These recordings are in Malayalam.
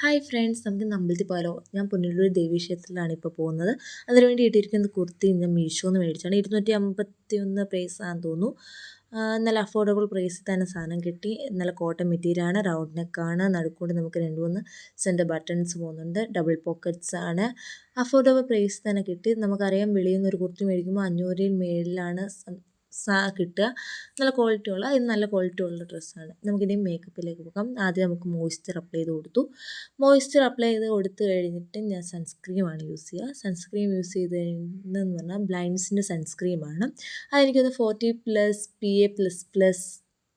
ഹായ് ഫ്രണ്ട്സ് നമുക്ക് നമ്പലത്തിൽ പോലോ ഞാൻ പുനലൂർ ദേവീക്ഷേത്രത്തിലാണ് ഇപ്പോൾ പോകുന്നത്. അതിന് വേണ്ടി ഇട്ടിരിക്കുന്ന കുർത്തി ഞാൻ മീഷോന്ന് മേടിച്ചാണ്. ഇരുന്നൂറ്റി അമ്പത്തി ഒന്ന് പ്രൈസാണെന്ന് തോന്നുന്നു നല്ല അഫോർഡബിൾ പ്രൈസിൽ തന്നെ സാധനം കിട്ടി. നല്ല കോട്ടൺ മെറ്റീരിയലാണ് റൗണ്ട് നെക്കാണ് നടുക്കൊണ്ട് നമുക്ക് രണ്ട് മൂന്ന് സെന്റർ ബട്ടൺസ് പോകുന്നുണ്ട്. ഡബിൾ പോക്കറ്റ്സ് ആണ്. അഫോർഡബിൾ പ്രൈസിൽ തന്നെ കിട്ടി. നമുക്കറിയാം വെളിയിൽ നിന്ന് ഒരു കുർത്തി മേടിക്കുമ്പോൾ അഞ്ഞൂറിൽ മേളിലാണ് സാ കിട്ടുക. നല്ല ക്വാളിറ്റി ഉള്ള ഇത് നല്ല ക്വാളിറ്റി ഉള്ള ഡ്രസ്സാണ്. നമുക്കിനി മേക്കപ്പിലേക്ക് പോകാം. ആദ്യം നമുക്ക് മോയ്സ്ചർ അപ്ലൈ ചെയ്ത് കൊടുത്തു. മോയ്സ്ചർ അപ്ലൈ ചെയ്ത് കൊടുത്തു കഴിഞ്ഞിട്ട് ഞാൻ സൺസ്ക്രീമാണ് യൂസ് ചെയ്യുക. സൺസ്ക്രീം യൂസ് ചെയ്ത് കഴിഞ്ഞെന്ന് പറഞ്ഞാൽ ബ്ലൈൻഡ്സിന്റെ സൺസ്ക്രീമാണ് അതെനിക്കൊന്ന് forty plus P A plus plus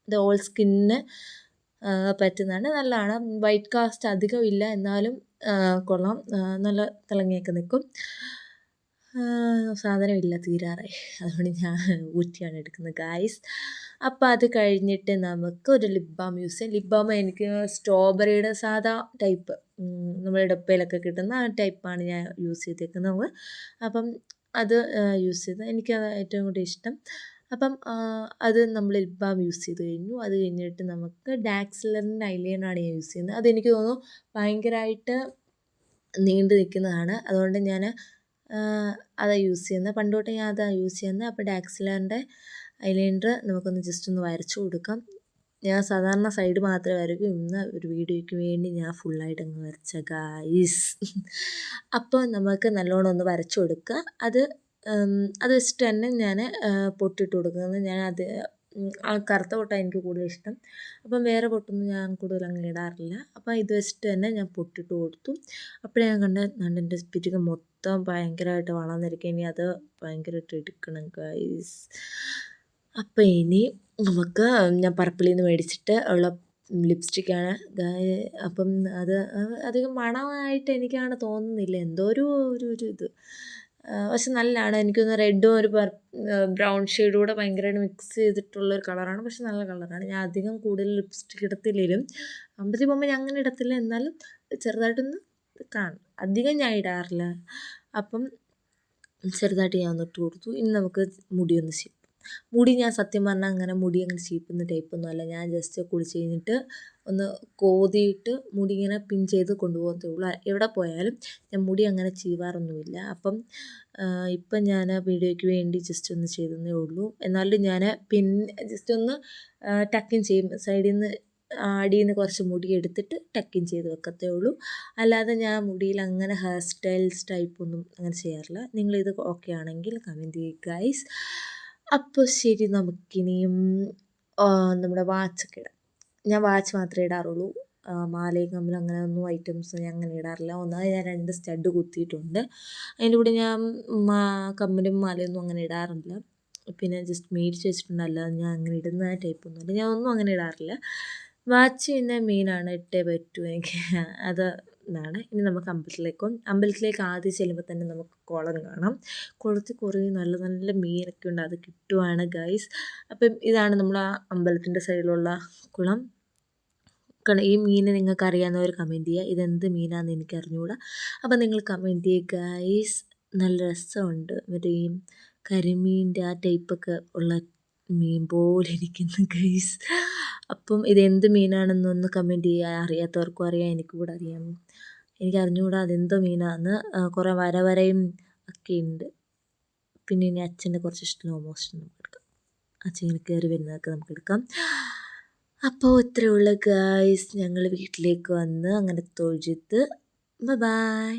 ഇത് ഓൾ സ്കിന്നിന് പറ്റുന്നതാണ്. നല്ലതാണ്. വൈറ്റ് കാസ്റ്റ് അധികം ഇല്ല. എന്നാലും കൊള്ളാം. നല്ല തിളങ്ങിയൊക്കെ നിൽക്കും. സാധനമില്ല തീരാറായി. അതുകൊണ്ട് ഞാൻ ഊറ്റിയാണ് എടുക്കുന്നത് ഗായ്സ് അപ്പോൾ അത് കഴിഞ്ഞിട്ട് നമുക്ക് ഒരു ലിപ് ബാം യൂസ് ചെയ്യാം. ലിപ് ബാം എനിക്ക് സ്ട്രോബെറിയുടെ സാധാ ടൈപ്പ് നമ്മുടെ ഡപ്പയിലൊക്കെ കിട്ടുന്ന ആ ടൈപ്പാണ് ഞാൻ യൂസ് ചെയ്തേക്കുന്നത്. അപ്പം അത് യൂസ് ചെയ്ത് എനിക്കത് ഏറ്റവും കൂടുതൽ ഇഷ്ടം. അപ്പം അത് നമ്മൾ ലിപ് ബാം യൂസ് ചെയ്ത് കഴിഞ്ഞു. അത് കഴിഞ്ഞിട്ട് നമുക്ക് ഡാക്സിലറിന്റെ ഐലൈനറാണ് ഞാൻ യൂസ് ചെയ്യുന്നത്. അതെനിക്ക് തോന്നുന്നു ഭയങ്കരമായിട്ട് നീണ്ടു നിൽക്കുന്നതാണ്. അതുകൊണ്ട് ഞാൻ അതാണ് യൂസ് ചെയ്യുന്നത്. പണ്ട് തൊട്ടേ ഞാൻ അതാണ് യൂസ് ചെയ്യുന്നത്. അപ്പോൾ ഡാക്സിലറിന്റെ ഐലൈനർ നമുക്കൊന്ന് ജസ്റ്റ് ഒന്ന് വരച്ചു കൊടുക്കാം. ഞാൻ സാധാരണ സൈഡ് മാത്രമേ വരയ്ക്കൂ. ഇന്ന് ഒരു വീഡിയോയ്ക്ക് വേണ്ടി ഞാൻ ഫുള്ളായിട്ട് അങ്ങ് വരച്ച ഗായ്സ് അപ്പോൾ നമുക്ക് നല്ലോണം ഒന്ന് വരച്ചു കൊടുക്കുക അത് അത് വെച്ചിട്ട് തന്നെ ഞാൻ പൊട്ടിട്ട് കൊടുക്കുന്നത്. ഞാൻ അത് കറുത്ത പൊട്ടാണ് എനിക്ക് കൂടുതൽ ഇഷ്ടം. അപ്പം വേറെ പൊട്ടൊന്നും ഞാൻ കൂടുതൽ അങ്ങനെ ഇടാറില്ല. അപ്പം ഇത് വെച്ചിട്ട് തന്നെ ഞാൻ പൊട്ടിട്ട് കൊടുത്തു. അപ്പോഴേ ഞാൻ കണ്ട നണ്ടിന്റെ പിരിക മൊത്തം ഭയങ്കരമായിട്ട് വളർന്നിരിക്കുക ഇനി അത് ഭയങ്കരമായിട്ട് എടുക്കണം ഗൈസ് അപ്പം ഇനി നമുക്ക് ഞാൻ പർപ്പിളിൽ നിന്ന് മേടിച്ചിട്ട് ഉള്ള ലിപ്സ്റ്റിക്കാണ് അപ്പം അത് അധികം മണമായിട്ട് എനിക്കാണ് തോന്നുന്നില്ല. എന്തോ ഒരു ഒരു ഇത്. പക്ഷെ നല്ലതാണ്. എനിക്കൊന്ന് റെഡും ഒരു ബ്രൗൺ ഷെയ്ഡും കൂടെ ഭയങ്കരമായിട്ട് മിക്സ് ചെയ്തിട്ടുള്ള ഒരു കളറാണ്. പക്ഷെ നല്ല കളറാണ്. ഞാൻ അധികം കൂടുതൽ ലിപ്സ്റ്റിക് ഇടത്തില്ലെങ്കിലും അമ്പലത്തിൽ പോകുമ്പോൾ ഞാൻ അങ്ങനെ ഇടത്തില്ല. എന്നാലും ചെറുതായിട്ടൊന്ന് കാണും. അധികം ഞാൻ ഇടാറില്ല. അപ്പം ചെറുതായിട്ട് ഞാൻ ഒന്ന് ഇട്ട് കൊടുത്തു. ഇനി നമുക്ക് മുടി ഒന്ന് മുടി ഞാൻ സത്യം പറഞ്ഞാൽ അങ്ങനെ മുടി അങ്ങനെ ചീപ്പുന്ന ടൈപ്പൊന്നും അല്ല. ഞാൻ ജസ്റ്റ് കുളിച്ച് കഴിഞ്ഞിട്ട് ഒന്ന് കോതിയിട്ട് മുടി ഇങ്ങനെ പിൻ ചെയ്ത് കൊണ്ടുപോകത്തേ ഉള്ളൂ. എവിടെ പോയാലും ഞാൻ മുടി അങ്ങനെ ചീവാറൊന്നുമില്ല. അപ്പം ഇപ്പം ഞാൻ വീഡിയോയ്ക്ക് വേണ്ടി ജസ്റ്റ് ഒന്ന് ചെയ്തതേ ഉള്ളൂ. എന്നാലും ഞാൻ പിൻ ജസ്റ്റ് ഒന്ന് ടക്കിൻ ചെയ്യും. സൈഡിൽ നിന്ന് അടിയിൽ നിന്ന് കുറച്ച് മുടി എടുത്തിട്ട് ടക്കിൻ ചെയ്ത് വെക്കത്തേ ഉള്ളൂ. അല്ലാതെ ഞാൻ മുടിയിൽ അങ്ങനെ ഹെയർ സ്റ്റൈൽസ് ടൈപ്പൊന്നും അങ്ങനെ ചെയ്യാറില്ല. നിങ്ങളിത് ഓക്കെ ആണെങ്കിൽ കമന്റ് ചെയ്യുക ഗൈസ് അപ്പോൾ ശരി നമുക്കിനിയും നമ്മുടെ വാച്ചൊക്കെ ഇടാം. ഞാൻ വാച്ച് മാത്രമേ ഇടാറുള്ളൂ. മാലയും കമ്മലും അങ്ങനെ ഒന്നും ഐറ്റംസ് ഞാൻ അങ്ങനെ ഇടാറില്ല. ഒന്നാമത് ഞാൻ രണ്ട് സ്റ്റഡ് കുത്തിയിട്ടുണ്ട്. അതിന്റെ കൂടെ ഞാൻ മാ കമ്മലും മാലയൊന്നും അങ്ങനെ ഇടാറില്ല. പിന്നെ ജസ്റ്റ് മേടിച്ച് വെച്ചിട്ടുണ്ട്. അല്ലാതെ ഞാൻ അങ്ങനെ ഇടുന്ന ടൈപ്പൊന്നുമില്ല ഞാൻ ഒന്നും അങ്ങനെ ഇടാറില്ല. വാച്ച് പിന്നെ മെയിനാണ് ഇട്ടേ പറ്റൂ എനിക്ക്. അത് എന്നാണ് ഇനി നമുക്ക് അമ്പലത്തിലേക്ക് അമ്പലത്തിലേക്ക് ആദ്യം ചെല്ലുമ്പോൾ തന്നെ നമുക്ക് കുളം കാണാം. കുളത്തിൽ കുറേ നല്ല നല്ല മീനൊക്കെ ഉണ്ട്. അത് കിട്ടുവാണ് ഗൈസ് അപ്പം ഇതാണ് നമ്മൾ ആ അമ്പലത്തിന്റെ സൈഡിലുള്ള കുളം. കാരണം ഈ മീൻ നിങ്ങൾക്ക് അറിയാവുന്നവർ കമന്റ് ചെയ്യുക ഇതെന്ത് മീനാണെന്ന് എനിക്ക് അറിഞ്ഞുകൂടാ അപ്പം നിങ്ങൾ കമന്റ് ചെയ്യുക ഗൈസ് നല്ല രസമുണ്ട്. മറ്റേ ഈ കരിമീന്റെ ആ ടൈപ്പൊക്കെ ഉള്ള മീൻ പോലെ ഇരിക്കുന്നു ഗൈസ് അപ്പം ഇതെന്ത് മീനാണെന്നൊന്ന് കമന്റ് ചെയ്യുക അറിയാത്തവർക്കും അറിയാം എനിക്ക് കൂടെ അറിയാം. എനിക്ക് അറിഞ്ഞുകൂടാ അതെന്തോ മീനാണെന്ന് കുറേ വര വരയും ഒക്കെ ഉണ്ട്. പിന്നെ ഇനി അച്ഛന്റെ കുറച്ച് സ്ലോ മോഷൻ നമുക്ക് എടുക്കാം. അച്ഛൻ കയറി വരുന്നതൊക്കെ നമുക്ക് എടുക്കാം. അപ്പോൾ ഇത്രയുള്ള ഗായ്സ് ഞങ്ങൾ വീട്ടിലേക്ക് വന്ന് അങ്ങനെ തൊഴുത്ത് ബൈ